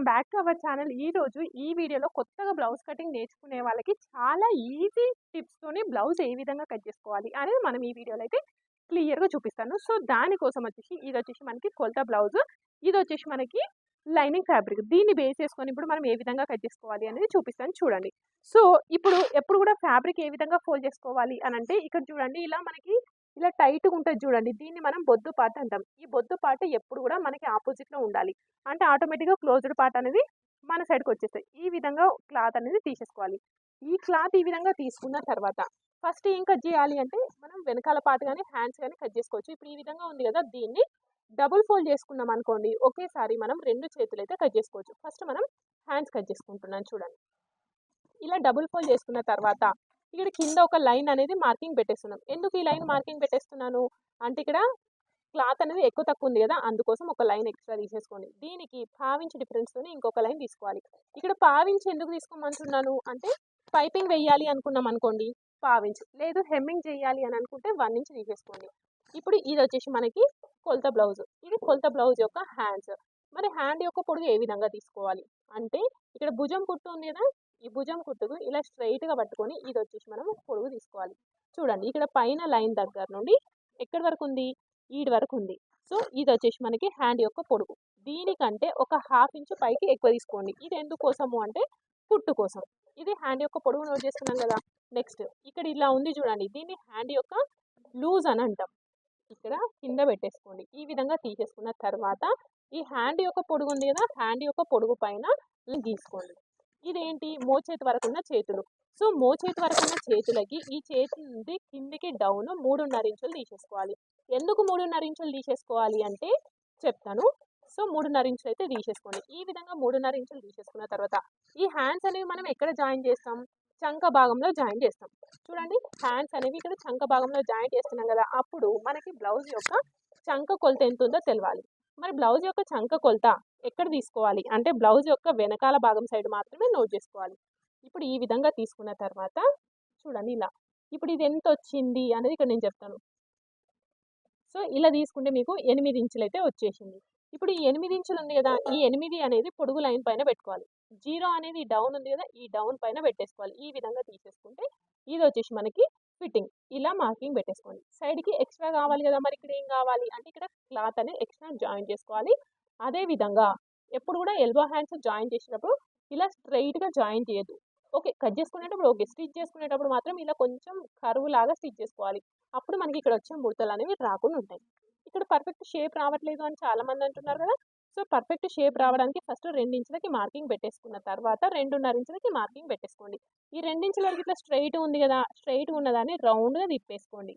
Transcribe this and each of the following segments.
Welcome back to our channel ఈ రోజు ఈ వీడియోలో కొత్తగా బ్లౌజ్ కటింగ్ నేర్చుకునే వాళ్ళకి చాలా ఈజీ టిప్స్తోని బ్లౌజ్ ఏ విధంగా కట్ చేసుకోవాలి అనేది మనం ఈ వీడియోలో అయితే క్లియర్గా చూపిస్తాను. సో దానికోసం వచ్చేసి ఇది వచ్చేసి మనకి కొలత బ్లౌజ్. ఇది వచ్చేసి మనకి లైనింగ్ ఫ్యాబ్రిక్. దీన్ని బేస్ చేసుకొని ఇప్పుడు మనం ఏ విధంగా కట్ చేసుకోవాలి అనేది చూపిస్తాను చూడండి. సో ఇప్పుడు ఎప్పుడు కూడా ఫ్యాబ్రిక్ ఏ విధంగా ఫోల్డ్ చేసుకోవాలి అని అంటే ఇక్కడ చూడండి ఇలా మనకి ఇలా టైట్గా ఉంటుంది చూడండి. దీన్ని మనం బొద్దు పాట అంటాం. ఈ బొద్దు పాట ఎప్పుడు కూడా మనకి ఆపోజిట్లో ఉండాలి. అంటే ఆటోమేటిక్గా క్లోజ్డ్ పార్ట్ అనేది మన సైడ్కి వచ్చేస్తాయి ఈ విధంగా క్లాత్ అనేది తీసేసుకోవాలి. ఈ క్లాత్ ఈ విధంగా తీసుకున్న తర్వాత ఫస్ట్ ఏం కట్ చేయాలి అంటే మనం వెనకాల పార్ట్ కానీ హ్యాండ్స్ కానీ కట్ చేసుకోవచ్చు. ఇప్పుడు ఈ విధంగా ఉంది కదా దీన్ని డబుల్ ఫోల్డ్ చేసుకున్నాం అనుకోండి ఒకేసారి మనం రెండు చేతులు అయితే కట్ చేసుకోవచ్చు. ఫస్ట్ మనం హ్యాండ్స్ కట్ చేసుకుంటున్నాం చూడండి. ఇలా డబుల్ ఫోల్డ్ చేసుకున్న తర్వాత ఇక్కడ కింద ఒక లైన్ అనేది మార్కింగ్ పెట్టేస్తున్నాం. ఎందుకు ఈ లైన్ మార్కింగ్ పెట్టేస్తున్నాను? అంటే ఇక్కడ క్లాత్ అనేది ఎక్కువ తక్కువ ఉంది కదా అందుకోసం ఒక లైన్ ఎక్స్ట్రా తీసేసుకోండి. దీనికి పావించి డిఫరెన్స్తో ఇంకొక లైన్ తీసుకోవాలి. ఇక్కడ పావించి ఎందుకు తీసుకోమంటున్నాను? అంటే పైపింగ్ వెయ్యాలి అనుకున్నాం అనుకోండి పావించి. లేదు హెమ్మింగ్ చేయాలి అని అనుకుంటే వన్ ఇంచ్ తీసేసుకోండి. ఇప్పుడు ఇది వచ్చేసి మనకి కొలత బ్లౌజ్. ఇది కొలత బ్లౌజ్ యొక్క హ్యాండ్స్. మరి హ్యాండ్ యొక్క పొడుగు ఏ విధంగా తీసుకోవాలి? అంటే ఇక్కడ భుజం కుట్టు ఉంది కదా ఈ భుజం కుట్టుకు ఇలా స్ట్రైట్గా పట్టుకొని ఇది వచ్చేసి మనం పొడుగు తీసుకోవాలి. చూడండి ఇక్కడ పైన లైన్ దగ్గర నుండి ఎక్కడి వరకు ఉంది? ఈడి వరకు ఉంది. సో ఇది వచ్చేసి మనకి హ్యాండ్ యొక్క పొడుగు. దీనికంటే ఒక హాఫ్ ఇంచ్ పైకి ఎక్కువ తీసుకోండి. ఇది ఎందుకోసము అంటే కుట్టు కోసం. ఇది హ్యాండ్ యొక్క పొడుగు నోట్ చేసుకున్నాం కదా? నెక్స్ట్ ఇక్కడ ఇలా ఉంది చూడండి దీన్ని హ్యాండ్ యొక్క లూజ్ అని అంటాం. ఇక్కడ కింద పెట్టేసుకోండి. ఈ విధంగా తీసేసుకున్న తర్వాత ఈ హ్యాండ్ యొక్క పొడుగు ఉంది కదా? హ్యాండ్ యొక్క పొడుగు పైన గీసుకోండి ఇదేంటి? మోచేతి వరకు ఉన్న చేతులు. సో మోచేతి వరకు ఉన్న చేతులకి ఈ చేతి నుండి కిందికి డౌన్ మూడున్నర ఇంచులు తీసేసుకోవాలి. ఎందుకు మూడున్నర ఇంచులు తీసేసుకోవాలి అంటే చెప్తాను. సో మూడున్నర ఇంచులు అయితే తీసేసుకోండి. ఈ విధంగా మూడున్నర ఇంచులు తీసేసుకున్న తర్వాత ఈ హ్యాండ్స్ అనేవి మనం ఎక్కడ జాయిన్ చేస్తాం? చంక భాగంలో జాయిన్ చేస్తాం. చూడండి హ్యాండ్స్ అనేవి ఇక్కడ చంక భాగంలో జాయిన్ చేస్తున్నాం కదా అప్పుడు మనకి బ్లౌజ్ యొక్క చంక కొలత ఎంత ఉందో తెలవాలి. మరి బ్లౌజ్ యొక్క చంక కొలత ఎక్కడ తీసుకోవాలి? అంటే బ్లౌజ్ యొక్క వెనకాల భాగం సైడ్ మాత్రమే నోట్ చేసుకోవాలి. ఇప్పుడు ఈ విధంగా తీసుకున్న తర్వాత చూడండి ఇలా. ఇప్పుడు ఇది ఎంత వచ్చింది అనేది ఇక్కడ నేను చెప్తాను. సో ఇలా తీసుకుంటే మీకు ఎనిమిది ఇంచులు అయితే వచ్చేసింది. ఇప్పుడు ఈ ఎనిమిది ఇంచులు ఉంది కదా ఈ ఎనిమిది అనేది పొడుగు లైన్ పైన పెట్టుకోవాలి. జీరో అనేది డౌన్ ఉంది కదా ఈ డౌన్ పైన పెట్టేసుకోవాలి. ఈ విధంగా తీసేసుకుంటే ఇది వచ్చేసి మనకి ఫిట్టింగ్. ఇలా మార్కింగ్ పెట్టేసుకోండి. సైడ్కి ఎక్స్ట్రా కావాలి కదా మరి ఇక్కడ ఏం కావాలి? అంటే ఇక్కడ క్లాత్ అనేది ఎక్స్ట్రా జాయిన్ చేసుకోవాలి. అదే విధంగా ఎప్పుడు కూడా ఎల్బో హ్యాండ్స్ జాయిన్ చేసినప్పుడు ఇలా స్ట్రైట్గా జాయిన్ చేయదు ఓకే కట్ చేసుకునేటప్పుడు ఓకే స్టిచ్ చేసుకునేటప్పుడు మాత్రం ఇలా కొంచెం కరువు లాగా స్టిచ్ చేసుకోవాలి. అప్పుడు మనకి ఇక్కడ వచ్చే ముడతలు అనేవి రాకుండా ఉంటాయి. ఇక్కడ పర్ఫెక్ట్ షేప్ రావట్లేదు అని చాలామంది అంటున్నారు కదా. సో పర్ఫెక్ట్ షేప్ రావడానికి ఫస్ట్ రెండించులకి మార్కింగ్ పెట్టేసుకున్న తర్వాత రెండున్నర ఇంచులకి మార్కింగ్ పెట్టేసుకోండి. ఈ రెండించుల వరకు ఇట్లా స్ట్రైట్ ఉంది కదా స్ట్రైట్ ఉన్నదాన్ని రౌండ్గా తిప్పేసుకోండి.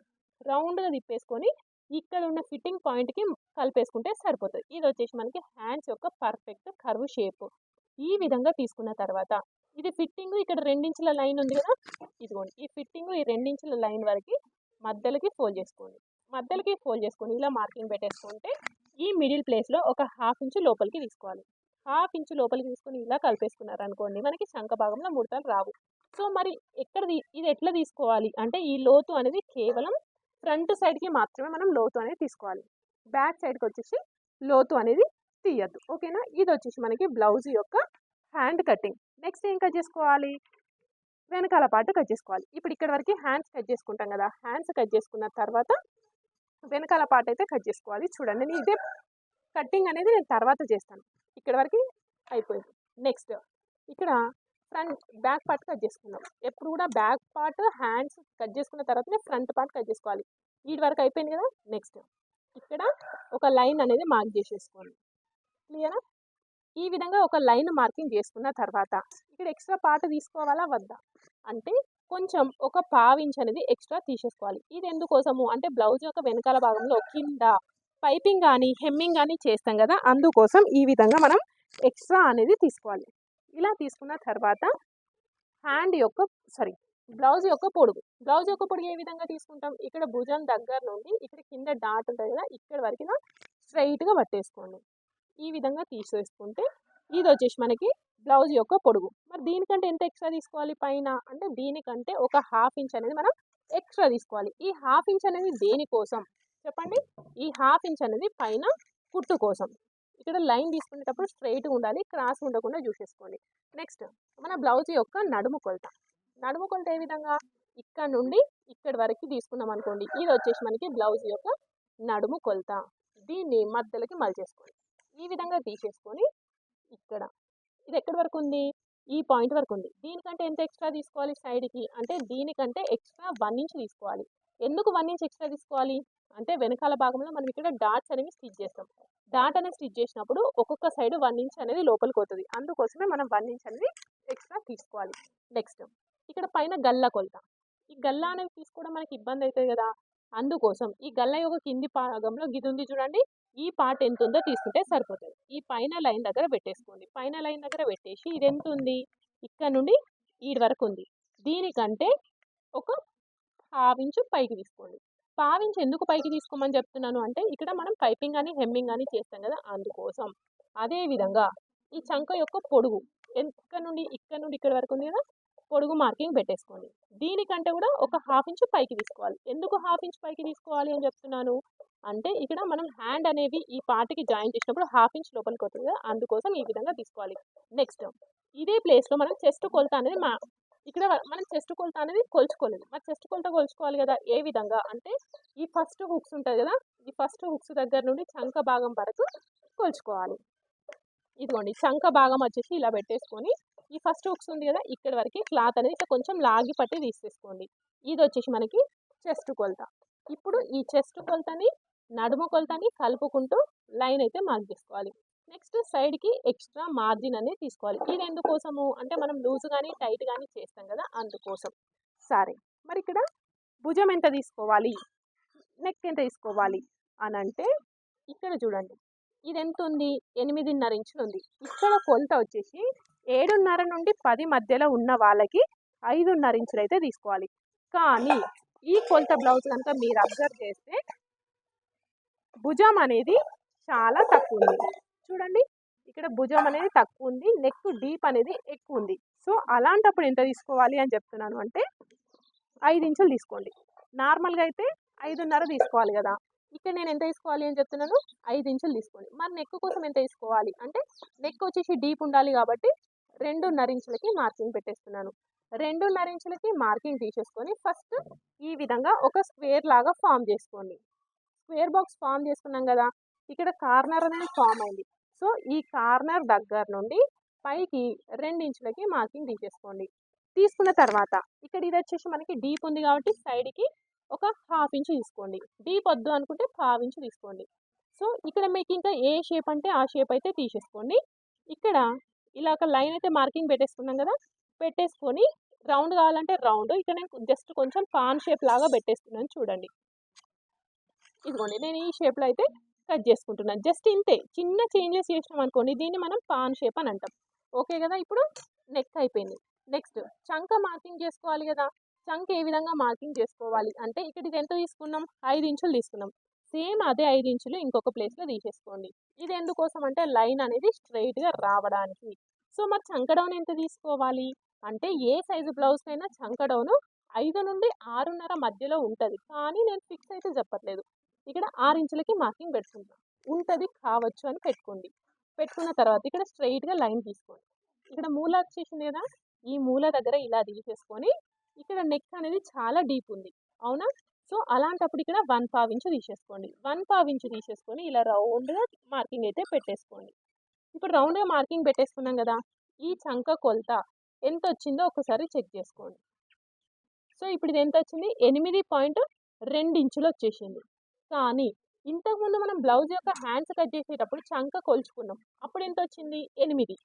రౌండ్గా తిప్పేసుకొని ఇక్కడ ఉన్న ఫిట్టింగ్ పాయింట్కి కలిపేసుకుంటే సరిపోతుంది. ఇది వచ్చేసి మనకి హ్యాండ్స్ యొక్క పర్ఫెక్ట్ కర్వ్ షేప్. ఈ విధంగా తీసుకున్న తర్వాత ఇది ఫిట్టింగ్ ఇక్కడ రెండించుల లైన్ ఉంది కదా ఇదిగోండి. ఈ ఫిట్టింగ్ ఈ రెండించుల లైన్ వరకు మధ్యలోకి ఫోల్డ్ చేసుకోండి. మధ్యలోకి ఫోల్డ్ చేసుకొని ఇలా మార్కింగ్ పెట్టేసుకుంటే ఈ మిడిల్ ప్లేస్లో ఒక హాఫ్ ఇంచు లోపలికి తీసుకోవాలి. హాఫ్ ఇంచు లోపలికి తీసుకొని ఇలా కలిపేసుకున్నారు అనుకోండి మనకి శంఖ భాగంలో ముడతలు రావు. సో మరి ఎక్కడ ఇది ఎట్లా తీసుకోవాలి అంటే ఈ లోతు అనేది కేవలం ఫ్రంట్ సైడ్కి మాత్రమే మనం లోతు అనేది తీసుకోవాలి. బ్యాక్ సైడ్కి వచ్చేసి లోతు అనేది తీయద్దు. ఓకేనా ఇది వచ్చేసి మనకి బ్లౌజ్ యొక్క హ్యాండ్ కటింగ్ నెక్స్ట్ ఏం కట్ చేసుకోవాలి? వెనకాల పాటు కట్ చేసుకోవాలి. ఇప్పుడు ఇక్కడ వరకు హ్యాండ్స్ కట్ చేసుకుంటాం కదా. హ్యాండ్స్ కట్ చేసుకున్న తర్వాత వెనకాల పార్ట్ అయితే కట్ చేసుకోవాలి. చూడండి నేను ఇదే కటింగ్ అనేది నేను తర్వాత చేస్తాను. ఇక్కడ వరకు అయిపోయింది. నెక్స్ట్ ఇక్కడ ఫ్రంట్ బ్యాక్ పార్ట్ కట్ చేసుకుందాం. ఎప్పుడు కూడా బ్యాక్ పార్ట్ హ్యాండ్స్ కట్ చేసుకున్న తర్వాతనే ఫ్రంట్ పార్ట్ కట్ చేసుకోవాలి. వీటి వరకు అయిపోయింది కదా? నెక్స్ట్ ఇక్కడ ఒక లైన్ అనేది మార్క్ చేసేసుకోండి. క్లియరా ఈ విధంగా ఒక లైన్ మార్కింగ్ చేసుకున్న తర్వాత ఇక్కడ ఎక్స్ట్రా పార్ట్ తీసుకోవాలా? వద్దా? అంటే కొంచెం ఒక పావించ్ అనేది ఎక్స్ట్రా తీసేసుకోవాలి. ఇది ఎందుకోసము? అంటే బ్లౌజ్ యొక్క వెనకాల భాగంలో కింద పైపింగ్ కానీ హెమ్మింగ్ కానీ చేస్తాం కదా! అందుకోసం ఈ విధంగా మనం ఎక్స్ట్రా అనేది తీసుకోవాలి. ఇలా తీసుకున్న తర్వాత హ్యాండ్ యొక్క సారీ బ్లౌజ్ యొక్క పొడుగు. బ్లౌజ్ యొక్క పొడుగు ఏ విధంగా తీసుకుంటాం? ఇక్కడ భుజం దగ్గర నుండి ఇక్కడ కింద డాట్ ఉంటుంది కదా! ఇక్కడ వరకు స్ట్రైట్గా పట్టేసుకోండి. ఈ విధంగా తీసేసుకుంటే ఇది వచ్చేసి మనకి బ్లౌజ్ యొక్క పొడుగు. మరి దీనికంటే ఎంత ఎక్స్ట్రా తీసుకోవాలి పైన? అంటే దీనికంటే ఒక హాఫ్ ఇంచ్ అనేది మనం ఎక్స్ట్రా తీసుకోవాలి. ఈ హాఫ్ ఇంచ్ అనేది దేనికోసం చెప్పండి. ఈ హాఫ్ ఇంచ్ అనేది పైన కుట్టు కోసం. ఇక్కడ లైన్ తీసుకునేటప్పుడు స్ట్రైట్గా ఉండాలి క్రాస్ ఉండకుండా చూసేసుకోండి. నెక్స్ట్ మన బ్లౌజ్ యొక్క నడుము కొలత. నడుము కొలత ఏ విధంగా? ఇక్కడ నుండి ఇక్కడ వరకు తీసుకున్నాం అనుకోండి. ఇది వచ్చేసి మనకి బ్లౌజ్ యొక్క నడుము కొలత. దీన్ని మధ్యలోకి మలిచేసుకోండి. ఈ విధంగా తీసేసుకొని ఇక్కడ ఇది ఎక్కడి వరకు ఉంది? ఈ పాయింట్ వరకు ఉంది. దీనికంటే ఎంత ఎక్స్ట్రా తీసుకోవాలి సైడ్కి? అంటే దీనికంటే ఎక్స్ట్రా వన్ ఇంచ్ తీసుకోవాలి. ఎందుకు వన్ ఇంచ్ ఎక్స్ట్రా తీసుకోవాలి? అంటే వెనకాల భాగంలో మనం ఇక్కడ డాట్స్ అనేవి స్టిచ్ చేస్తాం. డాట్ అనేది స్టిచ్ చేసినప్పుడు ఒక్కొక్క సైడ్ వన్ ఇంచ్ అనేది లోపలికి అవుతుంది అందుకోసమే మనం వన్ ఇంచ్ అనేది ఎక్స్ట్రా తీసుకోవాలి. నెక్స్ట్ ఇక్కడ పైన గల్ల కొలత. ఈ గల్ల అనేది తీసుకోవడం మనకి ఇబ్బంది అవుతుంది కదా? అందుకోసం ఈ గల్ల యొక్క కింది భాగంలో గిది ఉంది చూడండి. ఈ పార్ట్ ఎంత ఉందో తీసుకుంటే సరిపోతుంది. ఈ పైన లైన్ దగ్గర పెట్టేసుకోండి. పైన లైన్ దగ్గర పెట్టేసి ఇది ఎంత ఉంది? ఇక్కడ నుండి ఈ వరకు ఉంది. దీనికంటే ఒక పావించు పైకి తీసుకోండి. పావించి ఎందుకు పైకి తీసుకోమని చెప్తున్నాను అంటే ఇక్కడ మనం పైపింగ్ అని హెమ్మింగ్ అని చేస్తాం కదా అందుకోసం. అదే విధంగా ఈ చంక యొక్క పొడుగు ఎక్కడ నుండి ఇక్కడ నుండి ఇక్కడ వరకు ఉంది కదా? పొడుగు మార్కింగ్ పెట్టేసుకోండి. దీనికంటే కూడా ఒక హాఫ్ ఇంచ్ పైకి తీసుకోవాలి. ఎందుకు హాఫ్ ఇంచ్ పైకి తీసుకోవాలి అని చెప్తున్నాను? అంటే ఇక్కడ మనం హ్యాండ్ అనేది ఈ పార్ట్కి జాయిన్ చేసినప్పుడు హాఫ్ ఇంచ్ లోపలికి వస్తుంది కదా అందుకోసం ఈ విధంగా తీసుకోవాలి. నెక్స్ట్ ఇదే ప్లేస్లో మనం చెస్ట్ కొలత అనేది మా ఇక్కడ మనం చెస్ట్ కొలత అనేది కొలుచుకోలేదు. మరి చెస్ట్ కొలత కొలుచుకోవాలి కదా ఏ విధంగా? అంటే ఈ ఫస్ట్ హుక్స్ ఉంటుంది కదా ఈ ఫస్ట్ హుక్స్ దగ్గర నుండి చంక భాగం వరకు కొలుచుకోవాలి. ఇదిగోండి చంక భాగం వచ్చేసి ఇలా పెట్టేసుకొని ఈ ఫస్ట్ హుక్స్ ఉంది కదా ఇక్కడ వరకు క్లాత్ అనేది ఇట్లా కొంచెం లాగి పట్టి తీసేసుకోండి. ఇది వచ్చేసి మనకి చెస్ట్ కొలత. ఇప్పుడు ఈ చెస్ట్ కొలతని నడుము కొలతని కలుపుకుంటూ లైన్ అయితే మార్క్ చేసుకోవాలి. నెక్స్ట్ సైడ్కి ఎక్స్ట్రా మార్జిన్ అనేది తీసుకోవాలి. ఇది ఎందుకోసము? అంటే మనం లూజ్ కానీ టైట్ కానీ చేస్తాం కదా అందుకోసం. సరే మరి ఇక్కడ భుజం ఎంత తీసుకోవాలి? నెక్ ఎంత తీసుకోవాలి? అని అంటే ఇక్కడ చూడండి. ఇది ఎంత ఉంది? ఎనిమిదిన్నర ఇంచులు ఉంది. ఇక్కడ కొలత వచ్చేసి ఏడున్నర నుండి పది మధ్యలో ఉన్న వాళ్ళకి ఐదున్నర ఇంచులు అయితే తీసుకోవాలి. కానీ ఈ కొలత బ్లౌజ్ కనుక మీరు అబ్జర్వ్ చేస్తే భుజం అనేది చాలా తక్కువ ఉంది. చూడండి ఇక్కడ భుజం అనేది తక్కువ ఉంది నెక్ డీప్ అనేది ఎక్కువ ఉంది. సో అలాంటప్పుడు ఎంత తీసుకోవాలి అని చెప్తున్నాను అంటే ఐదు ఇంచులు తీసుకోండి. నార్మల్గా అయితే ఐదున్నర తీసుకోవాలి కదా. ఇక్కడ నేను ఎంత తీసుకోవాలి అని చెప్తున్నాను? ఐదు ఇంచులు తీసుకోండి. మరి నెక్ కోసం ఎంత తీసుకోవాలి? అంటే నెక్ వచ్చేసి డీప్ ఉండాలి కాబట్టి రెండున్నర ఇంచులకి మార్కింగ్ పెట్టేస్తున్నాను. రెండున్నర ఇంచులకి మార్కింగ్ తీసేసుకొని ఫస్ట్ ఈ విధంగా ఒక స్క్వేర్ లాగా ఫామ్ చేసుకోండి. స్క్వేర్ బాక్స్ ఫామ్ చేసుకున్నాం కదా ఇక్కడ కార్నర్ అనేది ఫామ్ అయింది. సో ఈ కార్నర్ దగ్గర నుండి పైకి రెండు ఇంచులకి మార్కింగ్ తీసేసుకోండి. తీసుకున్న తర్వాత ఇక్కడ ఇది వచ్చేసి మనకి డీప్ ఉంది కాబట్టి సైడ్కి ఒక హాఫ్ ఇంచ్ తీసుకోండి. డీప్ వద్దు అనుకుంటే హాఫ్ ఇంచ్ తీసుకోండి. సో ఇక్కడ మీకు ఇంకా ఏ షేప్ అంటే ఆ షేప్ అయితే తీసేసుకోండి. ఇక్కడ ఇలా ఒక లైన్ అయితే మార్కింగ్ పెట్టేసుకున్నాం కదా పెట్టేసుకొని రౌండ్ కావాలంటే రౌండ్ ఇక్కడ నేను జస్ట్ కొంచెం పాన్ షేప్ లాగా పెట్టేసుకున్నాను చూడండి. ఇదిగోండి నేను ఈ షేప్లో అయితే కట్ చేసుకుంటున్నాను. జస్ట్ ఇంతే చిన్న చేంజెస్ చేసినాం అనుకోండి దీన్ని మనం పాన్ షేప్ అని అంటాం. ఓకే కదా ఇప్పుడు నెక్ అయిపోయింది. నెక్స్ట్ చంక మార్కింగ్ చేసుకోవాలి కదా చంక ఏ విధంగా మార్కింగ్ చేసుకోవాలి? అంటే ఇక్కడ ఇది ఎంత తీసుకున్నాం? ఐదు ఇంచులు తీసుకున్నాం. సేమ్ అదే ఐదు ఇంచులు ఇంకొక ప్లేస్లో తీసేసుకోండి. ఇది ఎందుకోసం అంటే లైన్ అనేది స్ట్రైట్గా రావడానికి. సో మరి చంక డౌన్ ఎంత తీసుకోవాలి? అంటే ఏ సైజు బ్లౌజ్కైనా చంకడౌను ఐదు నుండి ఆరున్నర మధ్యలో ఉంటుంది. కానీ నేను ఫిక్స్ అయితే చెప్పట్లేదు. ఇక్కడ ఆరు ఇంచులకి మార్కింగ్ పెట్టుకుంటాం ఉంటుంది కావచ్చు అని పెట్టుకోండి. పెట్టుకున్న తర్వాత ఇక్కడ స్ట్రైట్గా లైన్ తీసుకోండి. ఇక్కడ మూల వచ్చేసింది కదా? ఈ మూల దగ్గర ఇలా తీసేసుకొని ఇక్కడ నెక్ అనేది చాలా డీప్ ఉంది. అవునా? సో అలాంటప్పుడు ఇక్కడ వన్ పావ్ ఇంచు తీసేసుకోండి. వన్ పావ్ ఇంచు తీసేసుకొని ఇలా రౌండ్గా మార్కింగ్ అయితే పెట్టేసుకోండి. ఇప్పుడు రౌండ్గా మార్కింగ్ పెట్టేసుకున్నాం కదా ఈ చంక కొలత ఎంత వచ్చిందో ఒకసారి చెక్ చేసుకోండి. సో ఇప్పుడు ఇది ఎంత వచ్చింది ఎనిమిది పాయింట్ రెండు ఇంచులు వచ్చేసింది. కానీ ఇంతకుముందు మనం బ్లౌజ్ యొక్క హ్యాండ్స్ కట్ చేసేటప్పుడు చంక కొలుచుకున్నాం. అప్పుడు ఎంత వచ్చింది ఎనిమిది.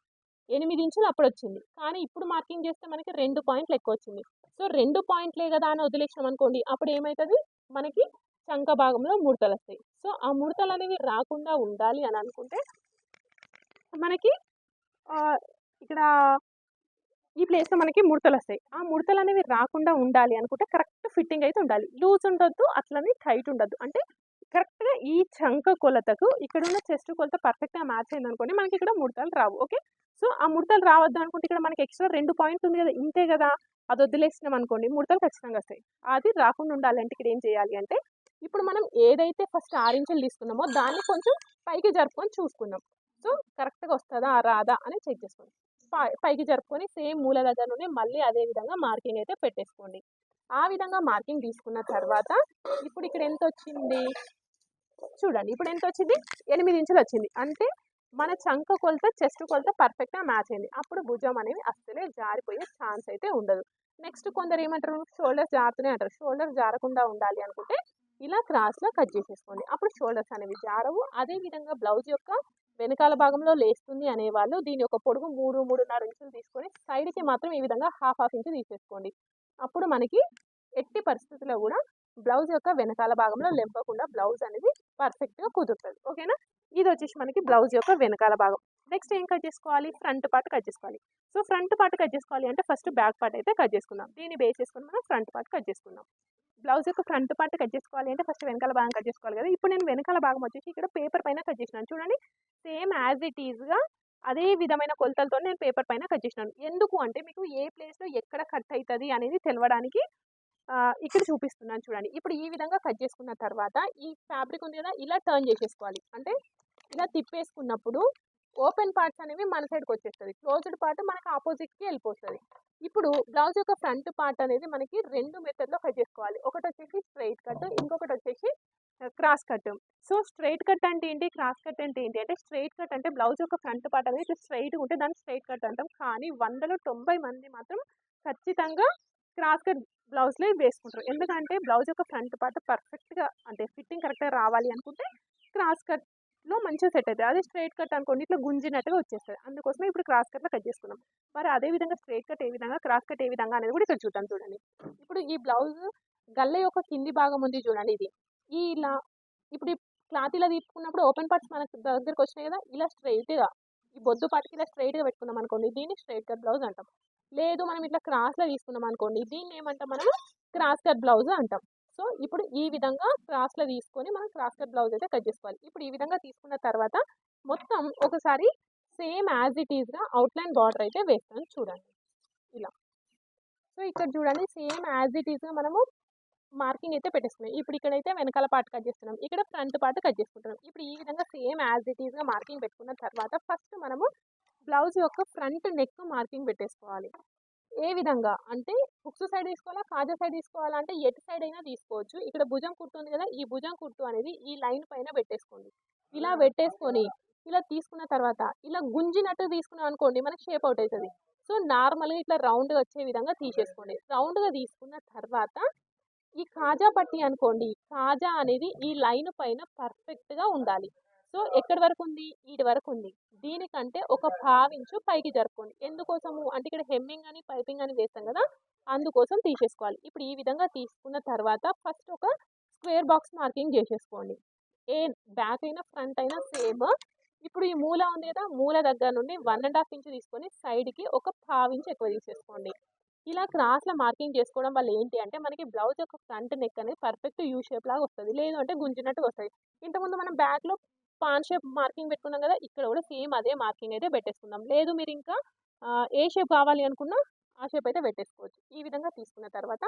ఎనిమిది ఇంచులు అప్పుడు వచ్చింది కానీ ఇప్పుడు మార్కింగ్ చేస్తే మనకి రెండు పాయింట్లు ఎక్కువ వచ్చింది సో రెండు పాయింట్లే కదా అని వదిలేసాం అనుకోండి అప్పుడు ఏమవుతుంది మనకి చంక భాగంలో ముడతలు వస్తాయి సో ఆ ముడతలు అనేవి రాకుండా ఉండాలి అని అనుకుంటే మనకి ఇక్కడ ఈ ప్లేస్లో మనకి ముడతలు వస్తాయి ఆ ముడతలు అనేవి రాకుండా ఉండాలి అనుకుంటే కరెక్ట్ ఫిట్టింగ్ అయితే ఉండాలి. లూజ్ ఉండొద్దు అట్లనే టైట్ ఉండొద్దు. అంటే కరెక్ట్గా ఈ చంక కొలతకు ఇక్కడ ఉన్న చెస్ట్ కొలత పర్ఫెక్ట్గా మ్యాచ్ అయింది అనుకోండి మనకి ఇక్కడ ముడతలు రావు ఓకే? సో ఆ ముడతలు రావద్దు అనుకుంటే ఇక్కడ మనకి ఎక్స్ట్రా రెండు పాయింట్స్ ఉంది కదా ఇంతే కదా? అది వదిలేసినాం అనుకోండి ముడతలు ఖచ్చితంగా వస్తాయి. అది రాకుండా ఉండాలంటే ఇక్కడ ఏం చేయాలి అంటే ఇప్పుడు మనం ఏదైతే ఫస్ట్ ఆరించలు తీసుకున్నామో దాన్ని కొంచెం పైకి జరుపుకొని చూసుకుందాం. సో కరెక్ట్గా వస్తుందా రాదా అని చెక్ చేసుకోండి. పై- పైకి జరుపుకొని సేమ్ మూల దగ్గర మళ్ళీ అదే విధంగా మార్కింగ్ అయితే పెట్టేసుకోండి. ఆ విధంగా మార్కింగ్ తీసుకున్న తర్వాత ఇప్పుడు ఇక్కడ ఎంత వచ్చింది? చూడండి. ఇప్పుడు ఎంత వచ్చింది ఎనిమిది ఇంచులు వచ్చింది. అంటే మన చంక కొలత చెస్ట్ కొలత పర్ఫెక్ట్గా మ్యాచ్ అయింది. అప్పుడు భుజం అనేవి అస్సలే జారిపోయే ఛాన్స్ అయితే ఉండదు. నెక్స్ట్ కొందరు ఏమంటారు? షోల్డర్స్ జారుతూనే అంటారు. షోల్డర్స్ జారకుండా ఉండాలి అనుకుంటే ఇలా క్రాస్లో కట్ చేసేసుకోండి. అప్పుడు షోల్డర్స్ అనేవి జారవు. అదే విధంగా బ్లౌజ్ యొక్క వెనకాల భాగంలో లేస్తుంది అనేవాళ్ళు దీని యొక్క పొడుగు మూడు మూడున్నర ఇంచులు తీసుకొని సైడ్కి మాత్రం ఈ విధంగా హాఫ్ హాఫ్ ఇంచు తీసేసుకోండి. అప్పుడు మనకి ఎట్టి పరిస్థితుల్లో కూడా బ్లౌజ్ యొక్క వెనకాల భాగంలో లెంపకుండా బ్లౌజ్ అనేది పర్ఫెక్ట్గా కుదురుతుంది. ఓకేనా? ఇది వచ్చేసి మనకి బ్లౌజ్ యొక్క వెనకాల భాగం. నెక్స్ట్ ఏం కట్ చేసుకోవాలి? ఫ్రంట్ పార్ట్ కట్ చేసుకోవాలి. సో ఫ్రంట్ పార్ట్ కట్ చేసుకోవాలి అంటే ఫస్ట్ బ్యాక్ పార్ట్ అయితే కట్ చేసుకుందాం. దీన్ని బేస్ చేసుకుని మనం ఫ్రంట్ పార్ట్ కట్ చేసుకుందాం. బ్లౌజ్ యొక్క ఫ్రంట్ పార్ట్ కట్ చేసుకోవాలి అంటే ఫస్ట్ వెనకాల భాగం కట్ చేసుకోవాలి కదా. ఇప్పుడు నేను వెనకాల భాగం వచ్చేసి ఇక్కడ పేపర్ పైన కట్ చేసినాను. చూడండి. సేమ్ యాజ్ ఇట్ ఈజ్గా అదే విధమైన కొలతలతో నేను పేపర్ పైన కట్ చేసినాను. ఎందుకు అంటే మీకు ఏ ప్లేస్లో ఎక్కడ కట్ అవుతుంది అనేది తెలవడానికి ఇక్కడ చూపిస్తున్నాను చూడండి. ఇప్పుడు ఈ విధంగా కట్ చేసుకున్న తర్వాత ఈ ఫ్యాబ్రిక్ ఉంది కదా ఇలా టర్న్ చేసేసుకోవాలి. అంటే ఇలా తిప్పేసుకున్నప్పుడు ఓపెన్ పార్ట్స్ అనేవి మన సైడ్కి వచ్చేస్తుంది. క్లోజ్డ్ పార్ట్ మనకు ఆపోజిట్కి వెళ్ళిపోతుంది. ఇప్పుడు బ్లౌజ్ యొక్క ఫ్రంట్ పార్ట్ అనేది మనకి రెండు మెథడ్లో కట్ చేసుకోవాలి. ఒకటి వచ్చేసి స్ట్రైట్ కట్ ఇంకొకటి వచ్చేసి cross cut. So straight cut అంటే ఏంటి? క్రాస్ కట్ అంటే ఏంటి? అంటే స్ట్రైట్ కట్ అంటే బ్లౌజ్ యొక్క ఫ్రంట్ పార్ట్ అనేది స్ట్రైట్గా ఉంటే దాన్ని స్ట్రైట్ కట్ అంటాం. కానీ వందలో తొంభై మంది మాత్రం ఖచ్చితంగా క్రాస్ కట్ బ్లౌజ్లో వేసుకుంటారు. ఎందుకంటే బ్లౌజ్ యొక్క ఫ్రంట్ పార్ట్ పర్ఫెక్ట్గా అంటే ఫిట్టింగ్ కరెక్ట్గా రావాలి అనుకుంటే క్రాస్ కట్లో మంచిగా సెట్ అవుతుంది అదే స్ట్రైట్ కట్ అనుకోండి ఇట్లా గుంజినట్టుగా వచ్చేస్తుంది. అందుకోసమే ఇప్పుడు క్రాస్ కట్లో కట్ చేసుకున్నాం. మరి అదే విధంగా స్ట్రైట్ కట్ ఏ విధంగా క్రాస్ కట్ ఏ విధంగా అనేది కూడా ఇక్కడ చూద్దాం చూడండి. ఇప్పుడు ఈ బ్లౌజ్ గల్ల యొక్క కింది భాగం ఉంది చూడండి ఇది. ఈ ఇలా ఇప్పుడు క్లాత్ ఇలా తీసుకున్నప్పుడు ఓపెన్ పార్ట్స్ మనకు దగ్గరకు వచ్చినాయి కదా ఇలా స్ట్రైట్గా ఈ బొద్దు పాటికి ఇలా స్ట్రైట్గా పెట్టుకున్నాం అనుకోండి. దీన్ని స్ట్రైట్ కట్ బ్లౌజ్ అంటాం. లేదు మనం ఇట్లా క్రాస్లో తీసుకున్నాం అనుకోండి. దీన్ని ఏమంటాం మనం? క్రాస్ కట్ బ్లౌజ్ అంటాం. సో ఇప్పుడు ఈ విధంగా క్రాస్లో తీసుకొని మనం క్రాస్ కట్ బ్లౌజ్ అయితే కట్ చేసుకోవాలి. ఇప్పుడు ఈ విధంగా తీసుకున్న తర్వాత మొత్తం ఒకసారి సేమ్ యాజ్ ఇట్ ఈస్గా అవుట్లైన్ బార్డర్ అయితే వేస్తాను చూడండి. ఇలా. సో ఇక్కడ చూడండి సేమ్ యాజ్ ఇట్ ఈస్గా మనము మార్కింగ్ అయితే పెట్టేసుకున్నాం. ఇప్పుడు ఇక్కడైతే వెనకాల పార్ట్ కట్ చేస్తున్నాం. ఇక్కడ ఫ్రంట్ పార్ట్ కట్ చేసుకుంటున్నాం. ఇప్పుడు ఈ విధంగా సేమ్ యాజ్ ఇట్ ఈస్గా మార్కింగ్ పెట్టుకున్న తర్వాత ఫస్ట్ మనము బ్లౌజ్ యొక్క ఫ్రంట్ నెక్ మార్కింగ్ పెట్టేసుకోవాలి. ఏ విధంగా? అంటే హుక్స్ సైడ్ తీసుకోవాలా? కాజా సైడ్ తీసుకోవాలా? అంటే ఎటు సైడ్ అయినా తీసుకోవచ్చు. ఇక్కడ భుజం కుట్టు ఉంది కదా ఈ భుజం కుట్టు అనేది ఈ లైన్ పైన పెట్టేసుకోండి. ఇలా పెట్టేసుకొని ఇలా తీసుకున్న తర్వాత ఇలా గుంజినట్టు తీసుకున్నాం అనుకోండి మనకి షేప్ అవుట్ అవుతుంది. సో నార్మల్గా ఇట్లా రౌండ్గా వచ్చే విధంగా తీసేసుకోండి. రౌండ్గా తీసుకున్న తర్వాత ఈ కాజా పట్టి అనుకోండి కాజా అనేది ఈ లైన్ పైన పర్ఫెక్ట్గా ఉండాలి. సో ఎక్కడి వరకు ఉంది ఈటి వరకు ఉంది దీనికంటే ఒక పావించు పైకి జరుపుకోండి. ఎందుకోసము? అంటే ఇక్కడ హెమ్మింగ్ అని పైపింగ్ అని వేస్తాం కదా అందుకోసం తీసేసుకోవాలి. ఇప్పుడు ఈ విధంగా తీసుకున్న తర్వాత ఫస్ట్ ఒక స్క్వేర్ బాక్స్ మార్కింగ్ చేసేసుకోండి. ఏ బ్యాక్ అయినా ఫ్రంట్ అయినా సేమ్. ఇప్పుడు ఈ మూల ఉంది కదా మూల దగ్గర నుండి వన్ అండ్ హాఫ్ ఇంచ్ తీసుకొని సైడ్కి ఒక పావించ్ ఎక్కువ తీసేసుకోండి. ఇలా క్రాస్లో మార్కింగ్ చేసుకోవడం వల్ల ఏంటి అంటే మనకి బ్లౌజ్ యొక్క ఫ్రంట్ నెక్ అనేది పర్ఫెక్ట్ యూ షేప్ లాగా వస్తుంది. లేదు అంటే గుంజినట్టు వస్తుంది. ఇంతకుముందు మనం బ్యాక్లో పాన్ షేప్ మార్కింగ్ పెట్టుకున్నాం కదా ఇక్కడ కూడా సేమ్ అదే మార్కింగ్ అయితే పెట్టేసుకుందాం. లేదు మీరు ఇంకా ఏ షేప్ కావాలి అనుకున్నా ఆ షేప్ అయితే పెట్టేసుకోవచ్చు. ఈ విధంగా తీసుకున్న తర్వాత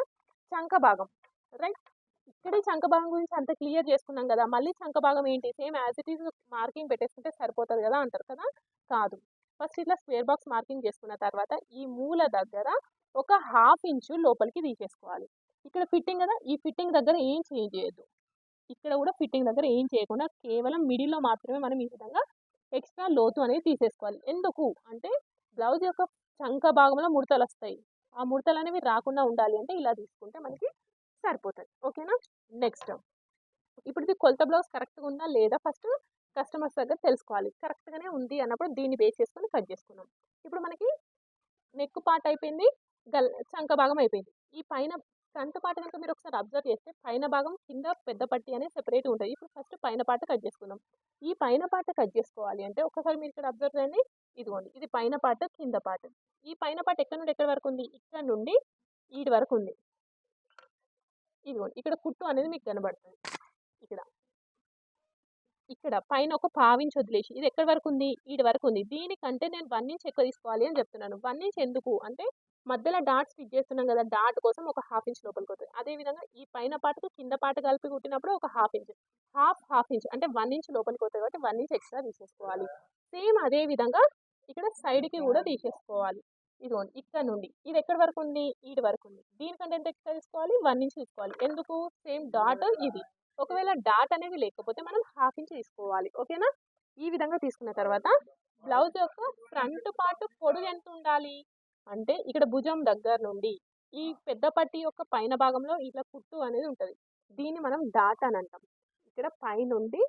చంక భాగం రైట్ ఇక్కడ చంక భాగం గురించి అంత క్లియర్ చేసుకున్నాం కదా మళ్ళీ చంక భాగం ఏంటి? Same as it is marking పెట్టేసుకుంటే సరిపోతుంది కదా అంటారు కదా? కాదు. ఫస్ట్ ఇట్లా స్క్వేర్ బాక్స్ మార్కింగ్ చేసుకున్న తర్వాత ఈ మూల దగ్గర ఒక హాఫ్ ఇంచు లోపలికి తీసేసుకోవాలి. ఇక్కడ ఫిట్టింగ్ కదా ఈ ఫిట్టింగ్ దగ్గర ఏం చేంజ్ చేయొద్దు. ఇక్కడ కూడా ఫిట్టింగ్ దగ్గర ఏం చేయకుండా కేవలం మిడిల్లో మాత్రమే మనం ఈ విధంగా ఎక్స్ట్రా లోతు అనేది తీసేసుకోవాలి. ఎందుకు? అంటే బ్లౌజ్ యొక్క చంక భాగంలో ముడతలు వస్తాయి. ఆ ముడతలు అనేవి రాకుండా ఉండాలి అంటే ఇలా తీసుకుంటే మనకి సరిపోతుంది. ఓకేనా? నెక్స్ట్. ఇప్పుడు ఇది కొలత బ్లౌజ్ కరెక్ట్గా ఉందా లేదా ఫస్ట్ కస్టమర్స్ దగ్గర తెలుసుకోవాలి. కరెక్ట్గానే ఉంది అన్నప్పుడు దీన్ని బేస్ చేసుకొని కట్ చేసుకున్నాం ఇప్పుడు మనకి నెక్ పార్ట్ అయిపోయింది గల్ చంక భాగం అయిపోయింది. ఈ పైన ఫ్రంట్ పార్ట్ కనుక మీరు ఒకసారి అబ్జర్వ్ చేస్తే పైన భాగం కింద పెద్ద పట్టి అనేది సెపరేట్ ఉంటుంది. ఇప్పుడు ఫస్ట్ పైన పార్ట్ కట్ చేసుకుందాం. ఈ పైన పార్ట్ కట్ చేసుకోవాలి అంటే ఒకసారి మీరు ఇక్కడ అబ్జర్వ్ చేయండి. ఇదిగోండి ఇది పైన పార్ట్ కింద పార్ట్ ఈ పైన పార్ట్ ఎక్కడ నుండి ఎక్కడ వరకు ఉంది? ఇక్కడ నుండి ఈడి వరకు ఉంది. ఇదిగోండి ఇక్కడ కుట్టు అనేది మీకు కనబడుతుంది. ఇక్కడ. ఇక్కడ పైన ఒక పావించి వదిలేసి ఇది ఎక్కడి వరకు ఉంది? ఈడి వరకు ఉంది. దీనికంటే నేను వన్ ఇంచ్ ఎక్కువ తీసుకోవాలి అని చెప్తున్నాను. వన్ ఇంచ్ ఎందుకు? అంటే మధ్యలో డాట్స్ ఫిట్ చేస్తున్నాం కదా డాట్ కోసం ఒక హాఫ్ ఇంచ్ లోపలికి వస్తుంది. అదేవిధంగా ఈ పైన పాటకు కింద పాట కలిపి కుట్టినప్పుడు ఒక half inch half half inch అంటే వన్ ఇంచ్ లోపలికి వస్తుంది కాబట్టి వన్ ఇంచ్ ఎక్స్ట్రా తీసేసుకోవాలి. సేమ్ అదే విధంగా ఇక్కడ సైడ్కి కూడా తీసేసుకోవాలి. ఇదిగోండి ఇక్కడ నుండి. ఇది ఎక్కడి వరకు ఉంది? ఈడి వరకు ఉంది. దీనికంటే ఎంత ఎక్స్ట్రా తీసుకోవాలి? వన్ ఇంచ్ తీసుకోవాలి. ఎందుకు? సేమ్ డాట్ ఇది. ఒకవేళ డాట్ అనేది లేకపోతే మనం హాఫ్ ఇంచ్ తీసుకోవాలి. ఓకేనా? ఈ విధంగా తీసుకున్న తర్వాత బ్లౌజ్ యొక్క ఫ్రంట్ పార్ట్ పొడుగు ఎంత ఉండాలి? అంటే ఇక్కడ భుజం దగ్గర నుండి ఈ పెద్ద పట్టి యొక్క పైన భాగంలో ఇట్లా కుట్టు అనేది ఉంటుంది. దీన్ని మనం డాట్ అని అంటాం. ఇక్కడ పైనుండి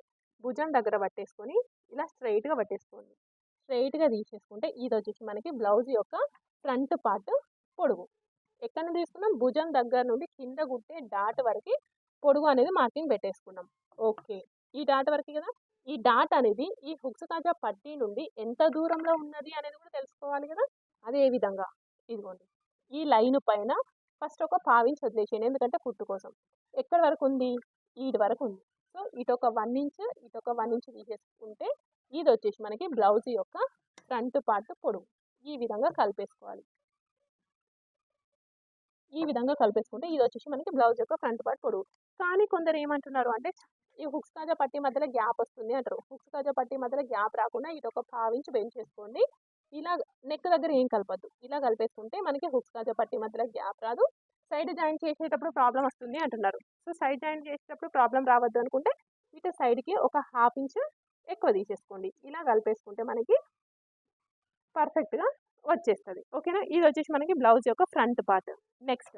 భుజం దగ్గర పట్టేసుకొని ఇలా స్ట్రైట్గా పట్టేసుకోండి. స్ట్రైట్గా తీసేసుకుంటే ఇది వచ్చేసి మనకి బ్లౌజ్ యొక్క ఫ్రంట్ పార్ట్ పొడుగు. ఎక్కడ తీసుకున్నాం? భుజం దగ్గర నుండి కింద కుట్టే డాట్ వరకు పొడుగు అనేది మార్కింగ్ పెట్టేసుకున్నాం. ఓకే ఈ డాట్ వరకు కదా? ఈ డాట్ అనేది ఈ హుక్స్ కాజా పట్టీ నుండి ఎంత దూరంలో ఉన్నది అనేది కూడా తెలుసుకోవాలి కదా? అదే విధంగా ఇదిగోండి. ఈ లైన్ పైన ఫస్ట్ ఒక పావించి వదిలేసేయండి. ఎందుకంటే కుట్టు కోసం. ఎక్కడి వరకు ఉంది? ఈడి వరకు ఉంది. సో ఇటు ఒక వన్ ఇంచ్ ఇటు ఒక వన్ ఇంచ్ తీసేసుకుంటే ఇది వచ్చేసి మనకి బ్లౌజ్ యొక్క ఫ్రంట్ పార్ట్ పొడుగు. ఈ విధంగా కలిపేసుకోవాలి. ఈ విధంగా కలిపేసుకుంటే ఇది వచ్చేసి మనకి బ్లౌజ్ యొక్క ఫ్రంట్ పార్ట్ పొడుగు. కానీ కొందరు ఏమంటున్నారు అంటే ఈ హుక్స్ కాజా పట్టి మధ్యలో గ్యాప్ వస్తుంది అంటారు. హుక్స్ కాజా పట్టి మధ్యలో గ్యాప్ రాకుండా ఇటు ఒక పావించి బెంచ్ చేసుకోండి ఇలా నెక్ దగ్గర ఏం కలపద్దు. ఇలా కలిపేసుకుంటే మనకి హుక్స్ కాజా పట్టి మధ్యలో గ్యాప్ రాదు. సైడ్ జాయిన్ చేసేటప్పుడు ప్రాబ్లం వస్తుంది అంటున్నారు. సో సైడ్ జాయిన్ చేసేటప్పుడు ప్రాబ్లం రావద్దు అనుకుంటే ఇటు సైడ్కి ఒక హాఫ్ ఇంచ్ ఎక్కువ తీసేసుకోండి. ఇలా కలిపేసుకుంటే మనకి పర్ఫెక్ట్గా వచ్చేస్తుంది. ఓకేనా? ఇది వచ్చేసి మనకి బ్లౌజ్ యొక్క ఫ్రంట్ పార్ట్. నెక్స్ట్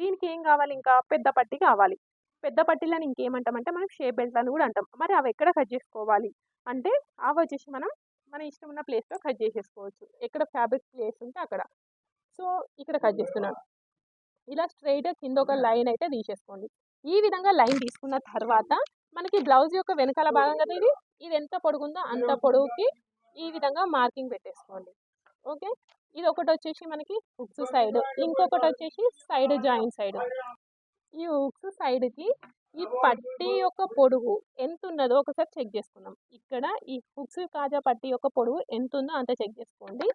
దీనికి ఏం కావాలి? ఇంకా పెద్ద పట్టి కావాలి. పెద్ద పట్టీలను ఇంకేమంటామంటే మనం షేప్ బెల్ట్ అని కూడా అంటాం. మరి అవి ఎక్కడ కట్ చేసుకోవాలి? అంటే అవి వచ్చేసి మనం మన ఇష్టం ఉన్న ప్లేస్లో కట్ చేసేసుకోవచ్చు. ఎక్కడ ఫ్యాబ్రిక్ ప్లేస్ ఉంటే అక్కడ. సో ఇక్కడ కట్ చేస్తున్నాను. ఇలా స్ట్రైట్గా కింద ఒక లైన్ అయితే తీసేసుకోండి. ఈ విధంగా లైన్ తీసుకున్న తర్వాత మనకి బ్లౌజ్ యొక్క వెనకాల భాగం కదా ఇది ఇది ఎంత పొడుగుందో అంత పొడవుకి ఈ విధంగా మార్కింగ్ పెట్టేసుకోండి. ఓకే ఇది ఒకటి వచ్చేసి మనకి హుక్స్ సైడ్ ఇంకొకటి వచ్చేసి సైడ్ జాయింట్ సైడ్ ఈ హుక్స్ సైడ్కి ఈ పట్టీ యొక్క పొడుగు ఎంత ఉన్నదో ఒకసారి చెక్ చేసుకుందాం. ఇక్కడ ఈ హుక్స్ కాజా పట్టీ యొక్క పొడుగు ఎంత ఉందో అంత చెక్ చేసుకోండి.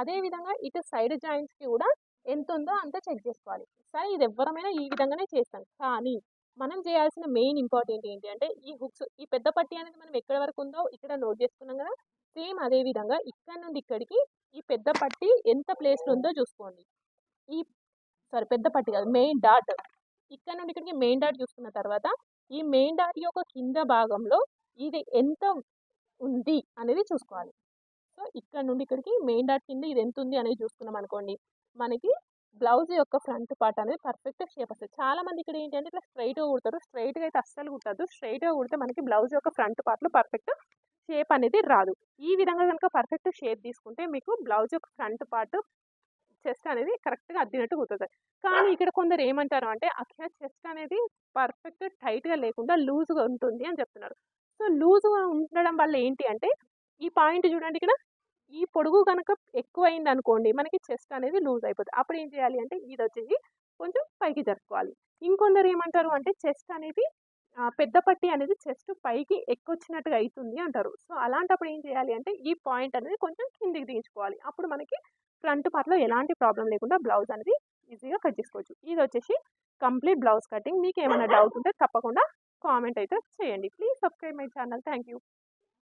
అదేవిధంగా ఇటు సైడ్ జాయింట్స్కి కూడా ఎంత ఉందో అంత చెక్ చేసుకోవాలి. సరే ఇది ఎవరమైనా ఈ విధంగానే చేస్తాం. కానీ మనం చేయాల్సిన మెయిన్ ఇంపార్టెంట్ ఏంటి అంటే ఈ హుక్స్ ఈ పెద్ద పట్టీ అనేది మనం ఎక్కడ వరకు ఉందో ఇక్కడ నోట్ చేసుకున్నాం కదా. సేమ్ అదే విధంగా ఇక్కడ నుండి ఇక్కడికి ఈ పెద్ద పట్టీ ఎంత ప్లేస్లో ఉందో చూసుకోండి. ఈ సారీ పెద్ద పట్టీ కాదు మెయిన్ డాట్. ఇక్కడ నుండి ఇక్కడికి మెయిన్ డాట్ చూసుకున్న తర్వాత ఈ మెయిన్ డాట్ యొక్క కింద భాగంలో ఇది ఎంత ఉంది అనేది చూసుకోవాలి. సో ఇక్కడ నుండి ఇక్కడికి మెయిన్ డాట్ కింద ఇది ఎంత ఉంది అనేది చూసుకున్నాం అనుకోండి మనకి బ్లౌజ్ యొక్క ఫ్రంట్ పార్ట్ అనేది పర్ఫెక్ట్ షేప్ వస్తుంది. చాలా మంది ఇక్కడ ఏంటంటే ఇట్లా స్ట్రైట్గా కుడతారు స్ట్రైట్గా అయితే అస్సలు కుట్టద్దు. స్ట్రైట్గా కుడితే మనకి బ్లౌజ్ యొక్క ఫ్రంట్ పార్ట్లో పర్ఫెక్ట్ షేప్ అనేది రాదు. ఈ విధంగా కనుక పర్ఫెక్ట్ షేప్ తీసుకుంటే మీకు బ్లౌజ్ యొక్క ఫ్రంట్ పార్ట్ చెస్ట్ అనేది కరెక్ట్గా అద్దినట్టు కుదురుతుంది కానీ ఇక్కడ కొందరు ఏమంటారు అంటే అక్షయ చెస్ట్ అనేది పర్ఫెక్ట్ టైట్గా లేకుండా లూజ్గా ఉంటుంది అని చెప్తున్నారు. సో లూజ్గా ఉండడం వల్ల ఏంటి అంటే ఈ పాయింట్ చూడండి ఇక్కడ. ఈ పొడుగు కనుక ఎక్కువైంది అనుకోండి మనకి చెస్ట్ అనేది లూజ్ అయిపోతుంది అప్పుడు ఏం చేయాలి అంటే ఇది వచ్చేసి కొంచెం పైకి జరుపుకోవాలి. ఇంకొందరు ఏమంటారు అంటే చెస్ట్ అనేది పెద్ద పట్టి అనేది చెస్ట్ పైకి ఎక్కువచ్చినట్టుగా అవుతుంది అంటారు. సో అలాంటప్పుడు ఏం చేయాలి అంటే ఈ పాయింట్ అనేది కొంచెం కిందికి దించుకోవాలి. అప్పుడు మనకి ఫ్రంట్ పార్ట్లో ఎలాంటి ప్రాబ్లం లేకుండా బ్లౌజ్ అనేది ఈజీగా కట్ చేసుకోవచ్చు. ఇది వచ్చేసి కంప్లీట్ బ్లౌజ్ కటింగ్. మీకు ఏమైనా డౌట్ ఉంటే తప్పకుండా కామెంట్ అయితే చేయండి. Please subscribe my channel. Thank you